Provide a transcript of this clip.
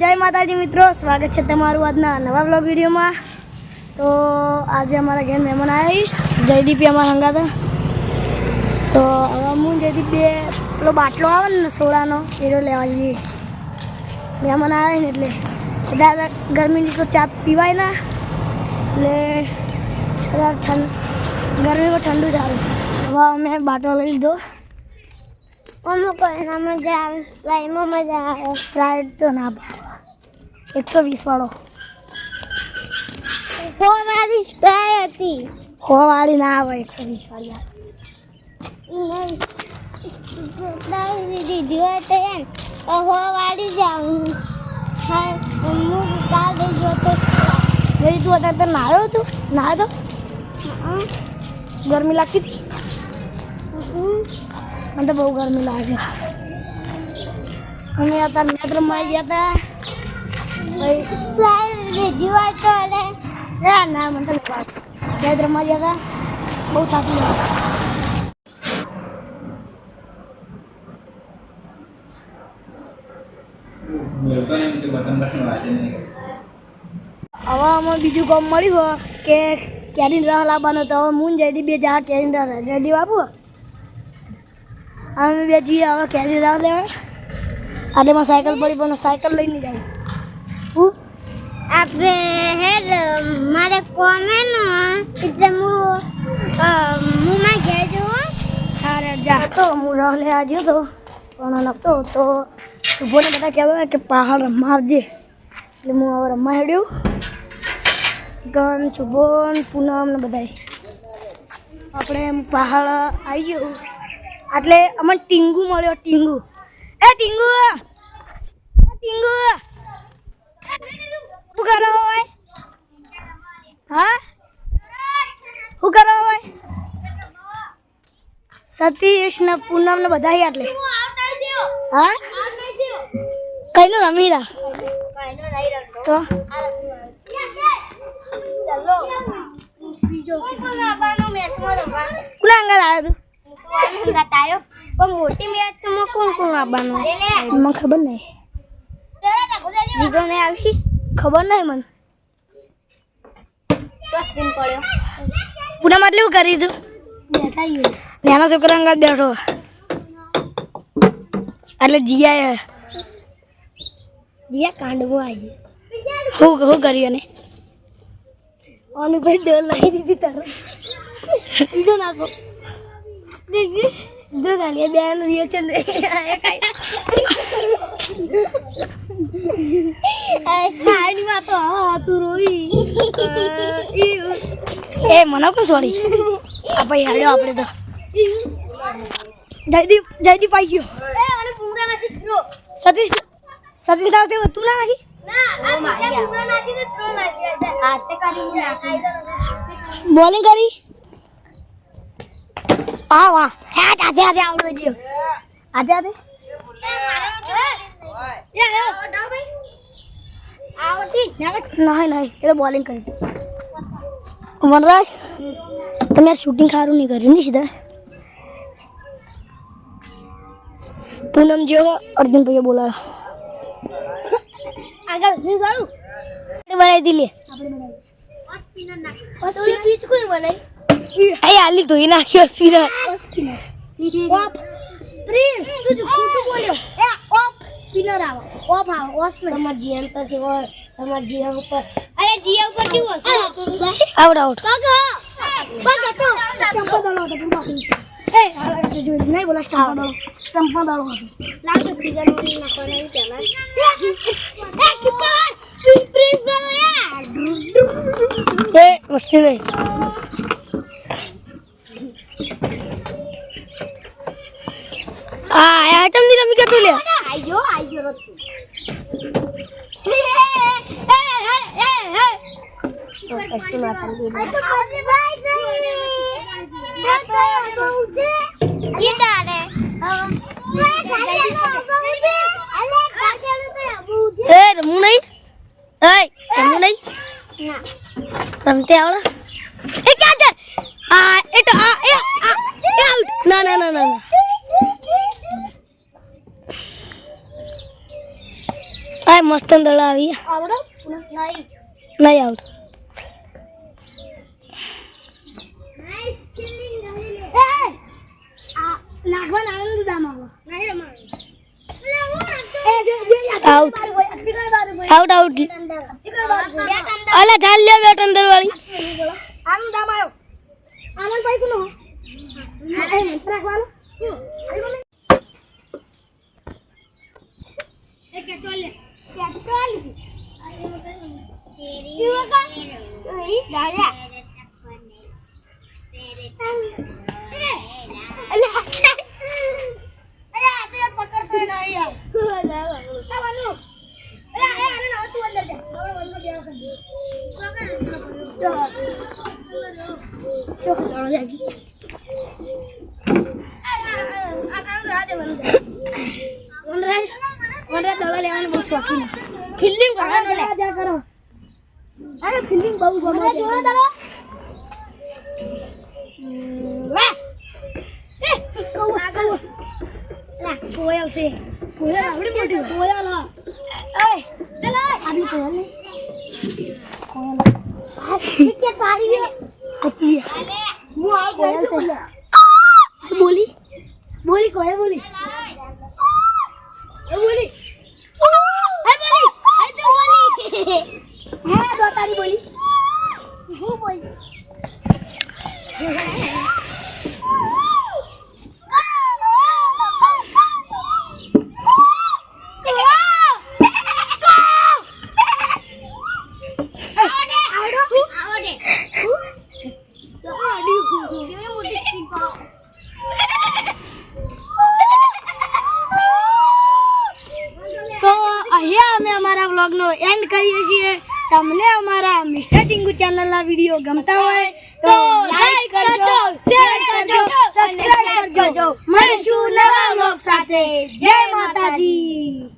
જય માતાજી મિત્રો, સ્વાગત છે તમારું આજના નવા બ્લોગ વિડીયોમાં. તો આજે અમારા ઘેર મહેમાન આવી જયદીપી અમારા હંગાતા તો હવે હું જયદીપીએ પેલો બાટલો આવે ને સોડાનો, એરો લેવા જઈએ. મહેમાન આવે ને એટલે. બધા ગરમીની તો ચા પીવાય ના. એટલે ઠંડ ગરમીમાં ઠંડુ જ આવે. હવે અમે બાટલો લઈ લીધો. અમુક એના મજા આવે સ્પ્રાઈમાં મજા આવે. સ્પ્રાઇટ તો ના એકસો વીસ વાળો. સો વાળી સ્પ્રે હતી. સો વાળી ના આવે એકસો વીસ વાળી. દીધી હોય તો એમ. હો વાળી જ આવું. હા હું કાલે જોતો જઈ તું અત્યારે તો નાયો તું? નાયો તો? ગરમી લાગતી હતી? મને તો બહુ ગરમી લાગે. અમે અત્યારે મેચ રમવા ગયા હતા. હોય તો બહુ થાકી હવે અમે બીજું કામ મળ્યું કે કેરીન રાહ લાવવાનો તો હવે મૂન જયદીપ બે જા કેરીન રાહ જલ્દી આપું. અમે બે જઈએ હવે કેરી રાહ લેવા. આજે માં સાયકલ પડી પણ સાયકલ લઈને જાય. હું આપણે હેડ મારે કોમે ને એટલે હું હું માં ઘેર જવું અરે જા. તો હું રાહ લેવા ગયો તો. પણ નહોતો તો શુભોને બધા કહેતા હતા કે પહાડ આવજે. એટલે હું હવે રમવા હેડ્યો. ગન શુભોન પૂનમ ને બધાય. આપણે પહાડ આવી ગયું. એટલે અમને ટીંગુ મળ્યો ટીંગુ. એ ટીંગુ! એ ટીંગુ શું કરો હોય હા શું કરો હોય સતીશ ને પૂનમ ને બધા એટલે હા કઈનું રમી રા તો? કુલા અંગલ આવ્યો તું? મોટી મેચમાં કોણ કોણ આવવાનું મને ખબર નહીં. જીગો ને આવશે? ખબર નહીં મને. પડ્યો. પૂનમ એટલે શું કરી તું બેઠા નાના છોકરા અંગાત બેઠો. એટલે જીયા જીયા કાંડવો આવી હું હું કર્યું એને? આનું ભાઈ ડર લાગી દીધી તારો. બીજો નાખો. જો ગાલી બેન રિએક્શન સાઈડમાં તો હતું રોઈ. એ મને કોણ સોરી આપણે હાડ્યો આપણે તો. જયદીપ જયદીપ આવી ગયો. સતીશ સતીશ રાવ તે તું ના નાખી બોલિંગ કરી? આ વાહ. હેટ આધે આધે આવડો ગયો આધે આધે નહીં નહીં એ તો બોલિંગ કરી. વનરાજ તમે શૂટિંગ સારું નહીં કર્યું નહીં સીધા? પૂનમ જેવો અર્જુન ભાઈએ બોલાયો. આગળ જે સારું. બનાવી દીલી એ આલી ધોઈ નાખ્યો ઓસ્પિનર ઓપ. પ્રિન્સ તું ખોટું બોલ્યો. એ ઓપ સ્પિનર આવો. ઓપ આવો ઓસ્પિનર સ્પિનર તમાર જીએમ તો છે ઓર તમાર જીએમ ઉપર. અરે જીએમ ઉપર કેવું હશે? આઉટ આઉટ પગ પગ હતો સ્ટમ્પો દાડો હતો તું બાકી એ હાલા તો જોઈ નહીં બોલા સ્ટમ્પો દાડો સ્ટમ્પો દાડો હતો લાગે ફિગર નો નાખવાનો નહીં પેલા એ કીપર પ્રિન્સ દાડો યાર એ મસ્તી નહીં આ આ તમને રમી કે તું લે આયો આયો રતું એ રમવું નહીં? રમવું નહીં? રમતે આવડે? એ ક્યાં છે? આ એ તો આ એ આ એ આઉટ. ના ના ના ના લાય મસ્ત દળ આવી. આવડો? નહીં. નહીં આવતું નાઈસ ચિલિંગ રહી લે એ આ નાગવાન આનંદ દામાં નહીં જો આઉટ આઉટ અલા ચાલ લે બેટ અંદર વાળી આનંદ દામ આવ્યો આનંદ ભાઈ કોનો? રાખવાનો. એક ચોલે. તેરી ઈ દાયા અલે અરે આ તો પકડતો નહીં યાર આવવાનું અરે આ આને ના તું અંદર જા હવે વંદો બે કરી દે તો ખતરો જાગી આ કામ રાતે વંદો વનરાજ વનરાજ દવા શોખીન ફિલ્ડિંગ લે. કરો. અરે ફિલ્ડિંગ બહુ ગમે મને જોયો તારો વાહ એ કહું આગળ. લા કોયલ છે. કોયલ આવડી મોટી કોયલ એ ચલો આપણી કોયલ ને કોયલ આ વિકેટ પાડી ગયો હું આ કોયલ છે. બોલી. બોલી કોયલ બોલી? બોલી. તો અહીંયા અમે અમારા વ્લોગનો એન્ડ કરીએ છીએ તમને અમારા મિસ્ટર ટીંગુ ચેનલના વિડીયો ગમતા હોય તો લાઈક કરજો શેર કરજો સબસ્ક્રાઇબ કરજો મળીશું નવા વ્લોગ સાથે જય માતાજી